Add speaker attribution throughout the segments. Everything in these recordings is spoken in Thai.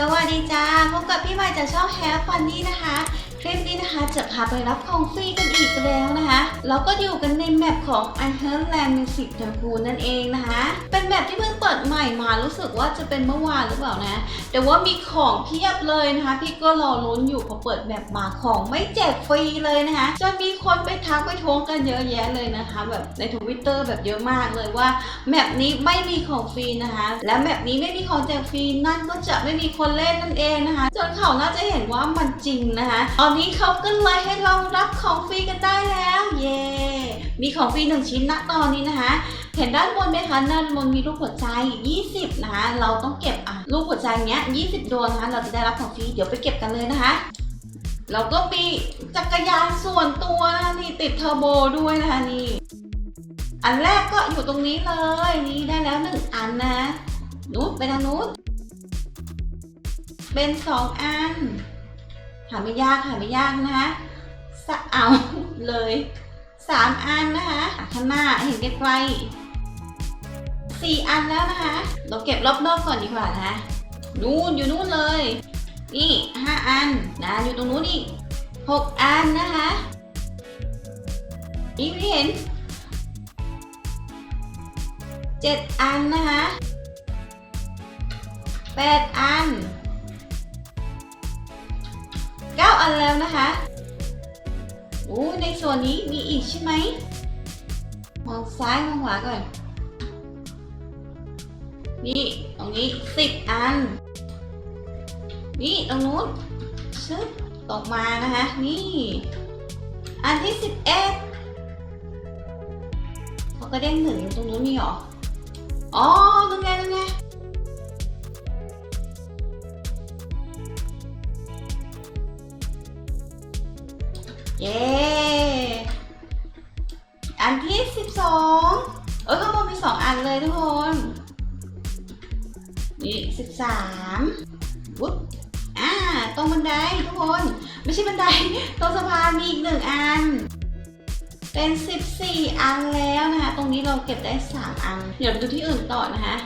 Speaker 1: สวัสดีจ้า พบกับพี่ใหม่จากช่อง Have Funny นะคะ คลิปนี้นะคะจะพาไปรับของฟรีกันอีกแล้วนะคะ เราก็อยู่กันในแมปของ I Heart Land Music t e m p l นั่นเองนะคะ เป็นแมปที่เพิ่งเปิดใหม่มารู้สึกว่าจะเป็นเมื่อวานหรือเปล่านะ แต่ว่ามีของเพียบเลยนะคะ พี่ก็รอลุ้นอยู่พอเปิดแมปมาของไม่แจกฟรีเลยนะคะจนมีคนไปทักไปทวงกันเยอะแยะเลยนะคะ แบบในทวิตเตอร์แบบเยอะมากเลยว่าแมปนี้ไม่มีของฟรีนะคะ และแมปนี้ไม่มีของแจกฟรีนั่นก็จะไม่มีคนเล่นนั่นเองนะคะ จนเขาน่าจะเห็นว่ามันจริงนะคะตอนนี้เขาก็เลยให้เรารับของฟรีกันได้แล้ว เย้มีของฟรีหนึ่งชิ้นนะตอนนี้นะคะ เห็นด้านบนไหมคะด้านบนมีรูปหัวใจ 20 นะคะ เราต้องเก็บอะรูปหัวใจเนี้ย 20 ดวงนะคะ เราจะได้รับของฟรี เดี๋ยวไปเก็บกันเลยนะคะเราก็มีจักรยานส่วนตัวนี่ติดเทอร์โบด้วยนะคะนี่ อันแรกก็อยู่ตรงนี้เลย นี่ได้แล้วหนึ่งอันนะนู้นไปทางนู้น เป็นสองอัน หาไม่ยากหาไม่ยากนะคะสะเอาเลยสามอันนะคะข้างหน้าเห็นใกลๆสี่อันแล้วนะคะ เราเก็บรอบนอกก่อนดีกว่านะคะนู่นอยู่นู่นเลย นี่ห้าอันนะอยู่ตรงนู้นอีกหกอันนะคะนี่ไม่เห็นเจ็ดอันนะคะแปดอัน เก้าอันแล้วนะคะโอ้ในส่วนนี้มีอีกใช่ไหมมองซ้ายมองขวาก่อนนี่ตรงนี้สิบอัน นี่ตรงนู้นชึบตกมานะคะนี่ อันที่สิบเอ็ดเขาก็เด้งหนึ่งตรงนู้นนี่หรออ๋อตรงไงตรงไง อันที่สิบสองเอ้ยข้างบนมีสองอันเลยทุกคน นี่สิบสามวุ๊บอ่า ตรงบันไดทุกคน ไม่ใช่บันได ตรงสะพานมีอีกหนึ่งอัน เป็น 14 อันแล้วนะคะ ตรงนี้เราเก็บได้ 3 อัน เดี๋ยวไปดูที่อื่นต่อนะคะ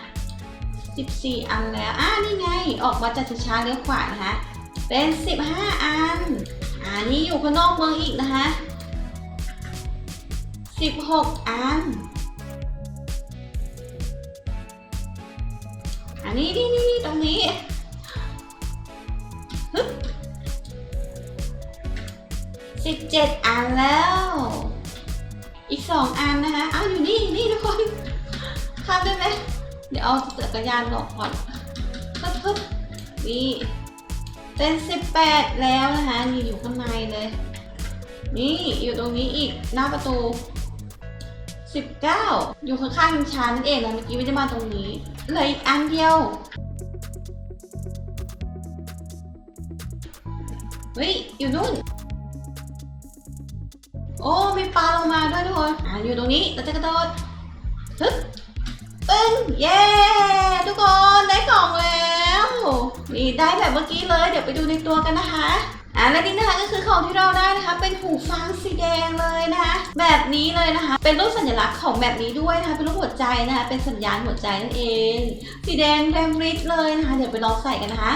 Speaker 1: 14 อันแล้ว อ่านี่ไง ออกมาจากช้าเลี้ยวขวานะคะ เป็น 15 อัน อ่านี่อยู่ข้างนอกเมืองอีกนะคะ 16 อัน อันนี้นี่นี่ตรงนี้ฮึบ17อันแล้ว อีกสองอันนะคะอ้าวอยู่นี่นี่ทุกคนข้ามได้ไหม เดี๋ยวเอาจักรยานหลอกก่อนปึ๊บปึ๊บนี่ เป็นสิบแปดแล้วนะคะนี่อยู่ข้างในเลย นี่อยู่ตรงนี้อีกหน้าประตูสิบเก้าอยู่ข้างๆชานนั่นเองนะเมื่อกี้ไม่ได้มาตรงนี้เลยอีกอันเดียวเฮ้ยอยู่นู่น โอ้มีปลาลงมาด้วยทุกคนอ่าอยู่ตรงนี้เราจะกระโดดฮึบปึ้งเย้ทุกคนได้กล่องแล้ว นี่ได้แบบเมื่อกี้เลย เดี๋ยวไปดูในตัวกันนะคะอ่าและนี่นะคะก็คือของที่เราได้นะคะ เป็นหูฟังสีแดงเลยนะคะแบบนี้เลยนะคะ เป็นรูปสัญลักษณ์ของแบบนี้ด้วยนะคะ เป็นรูปหัวใจนะคะ เป็นสัญญาณหัวใจนั่นเอง สีแดงแรงฤทธิ์เลยนะคะ เดี๋ยวไปลองใส่กันนะคะ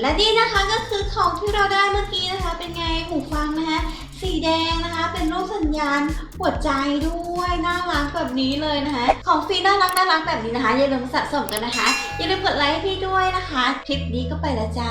Speaker 1: และนี่นะคะก็คือของที่เราได้เมื่อกี้นะคะ เป็นไงหูฟังนะคะ สีแดงนะคะ เป็นรูปสัญญาณหัวใจด้วย น่ารักแบบนี้เลยนะคะ ของฟรีน่ารักน่ารักแบบนี้นะคะ อย่าลืมสะสมกันนะคะ อย่าลืมกดไลค์ให้พี่ด้วยนะคะ คลิปนี้ก็ไปแล้วจ้า